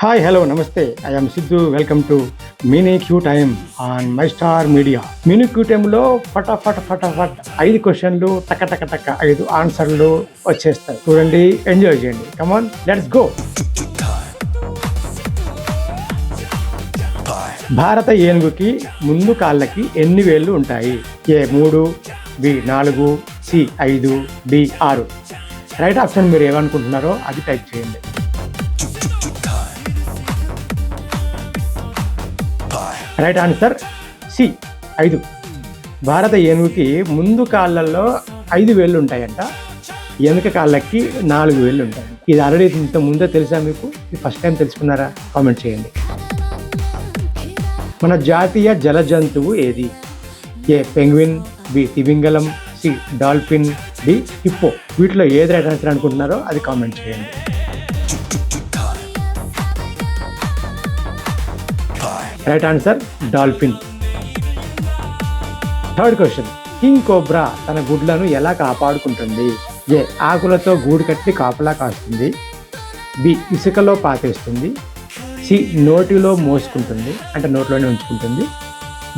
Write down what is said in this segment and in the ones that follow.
Hi hello నమస్తే I'm Siddhu welcome to mini Q time on my star media mini Q టైంలో ఫటాఫట్ ఫటాఫట్ ఐదు క్వశ్చన్లు టక టక టక ఐదు ఆన్సర్లు వచ్చేస్తాయి. చూడండి ఎంజాయ్ చేయండి. కమాన్ లెట్స్ గో భారత ఏనుగుకి ముందు కాళ్ళకి ఎన్ని వేళ్ళు ఉంటాయి? ఏ మూడు బి నాలుగు సి ఐదు డి ఆరు. రైట్ ఆప్షన్ మీరు ఏమనుకుంటున్నారో అది టైప్ చేయండి. రైట్ ఆన్సర్ సి ఐదు. భారత ఏనుగుకి ముందు కాళ్ళల్లో ఐదు వేళ్ళు ఉంటాయంట వెనుక కాళ్ళకి నాలుగు వేళ్ళు ఉంటాయంట ఇది ఆల్రెడీ ఇంత ముందే తెలుసా మీకు? ఇది ఫస్ట్ టైం తెలుసుకున్నారా? కామెంట్ చేయండి. మన జాతీయ జల జంతువు ఏది? ఏ పెంగ్విన్ బి తిమింగలం సి డాల్ఫిన్ డి హిప్పో వీటిలో ఏది రైట్ ఆన్సర్ అనుకుంటున్నారో అది కామెంట్ చేయండి. Right answer dolphin third question king cobra తన గుడ్లను ఎలా కాపాడుకుంటుంది? ఏ ఆకులతో గూడు కట్టి కాపలా కాస్తుంది. బి ఇసుకలో పాతేస్తుంది. సి నోటిలో మోసుకుంటుంది. అంటే నోట్లోనే ఉంచుకుంటుంది.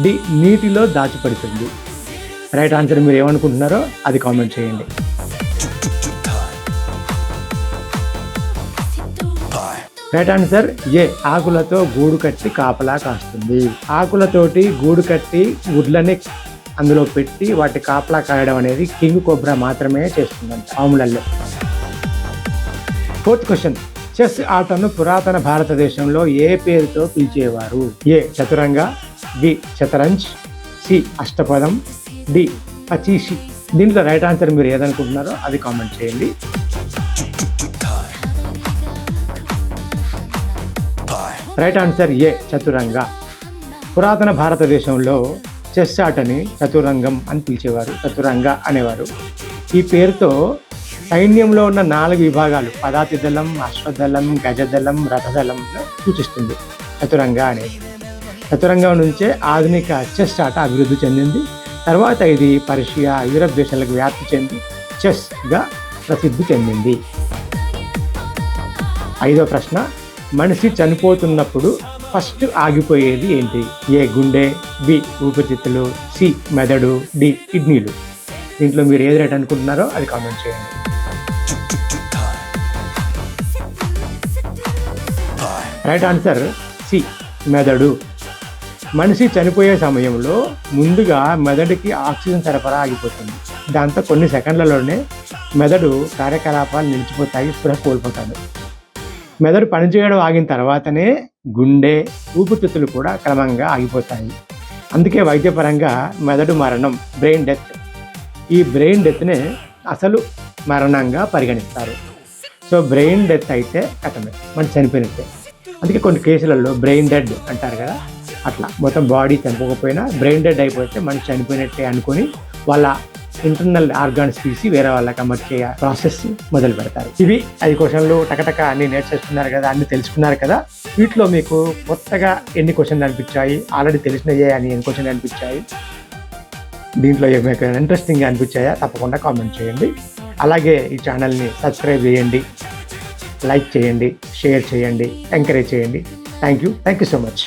డి నీటిలో దాచిపెడుతుంది. రైట్ ఆన్సర్ మీరు ఏమనుకుంటున్నారో అది కామెంట్ చేయండి. రైట్ ఆన్సర్ ఏ ఆకులతో గూడు కట్టి కాపలా కాస్తుంది. ఆకులతోటి గూడు కట్టి గుడ్లని అందులో పెట్టి వాటి కాపలా కాయడం అనేది కింగ్ కోబ్రా మాత్రమే చేస్తుందంట పాములల్లో. ఫోర్త్ క్వశ్చన్ చెస్ ఆటను పురాతన భారతదేశంలో ఏ పేరుతో పిలిచేవారు? A Chaturanga B Chaturanj C Ashtapadam D Pachisi దీంట్లో రైట్ ఆన్సర్ మీరు ఏదనుకుంటున్నారో అది కామెంట్ చేయండి. రైట్ ఆన్సర్ ఏ చతురంగ. పురాతన భారతదేశంలో చెస్ ఆటని చతురంగం అని పిలిచేవారు చతురంగ అనేవారు. ఈ పేరుతో సైన్యంలో ఉన్న నాలుగు విభాగాలు పదాతి దళం అశ్వదళం గజదళం రథదళం సూచిస్తుంది చతురంగ అనేది. చతురంగం నుంచే ఆధునిక చెస్ ఆట అభివృద్ధి చెందింది. తర్వాత ఇది పర్షియా యూరప్ దేశాలకు వ్యాప్తి చెంది చెస్గా ప్రసిద్ధి చెందింది. ఐదో ప్రశ్న మనిషి చనిపోతున్నప్పుడు ఫస్ట్ ఆగిపోయేది ఏంటి? ఏ గుండె బి ఊపిరితిత్తులు సి మెదడు డి కిడ్నీలు. దీంట్లో మీరు ఏది రైట్ అనుకుంటున్నారో అది కామెంట్ చేయండి. రైట్ ఆన్సర్ సి మెదడు. మనిషి చనిపోయే సమయంలో ముందుగా మెదడుకి ఆక్సిజన్ సరఫరా ఆగిపోతుంది. దాంతో కొన్ని సెకండ్లలోనే మెదడు కార్యకలాపాలు నిలిచిపోతాయి స్పృహ కోల్పోతాడు. మెదడు పనిచేయడం ఆగిన తర్వాతనే గుండె ఊపిరితిత్తులు కూడా క్రమంగా ఆగిపోతాయి. అందుకే వైద్యపరంగా మెదడు మరణం బ్రెయిన్ డెత్. ఈ బ్రెయిన్ డెత్నే అసలు మరణంగా పరిగణిస్తారు. సో బ్రెయిన్ డెత్ అయితే కథమే. మన చనిపోయినట్టే. అందుకే కొన్ని కేసులలో బ్రెయిన్ డెడ్ అంటారు కదా అట్లా. మొత్తం బాడీ చనిపోకపోయినా బ్రెయిన్ డెడ్ అయిపోతే మనిషి చనిపోయినట్టే అనుకొని వాళ్ళ ఇంటర్నల్ ఆర్గాన్స్ తీసి వేరే వాళ్ళకి అమర్చే ప్రాసెస్ మొదలు పెడతారు. ఇవి ఐదు క్వశ్చన్లు టకటక అన్ని నేర్చేస్తున్నారు కదా అన్ని తెలుసుకున్నారు కదా వీటిలో మీకు కొత్తగా ఎన్ని క్వశ్చన్లు అనిపించాయి ఆల్రెడీ తెలిసినయ్యే అని ఎన్ని క్వశ్చన్లు అనిపించాయి దీంట్లో మీకు ఇంట్రెస్టింగ్ అనిపించాయా తప్పకుండా కామెంట్ చేయండి. అలాగే ఈ ఛానల్ని సబ్స్క్రైబ్ చేయండి లైక్ చేయండి షేర్ చేయండి ఎంకరేజ్ చేయండి. Thank you thank you so much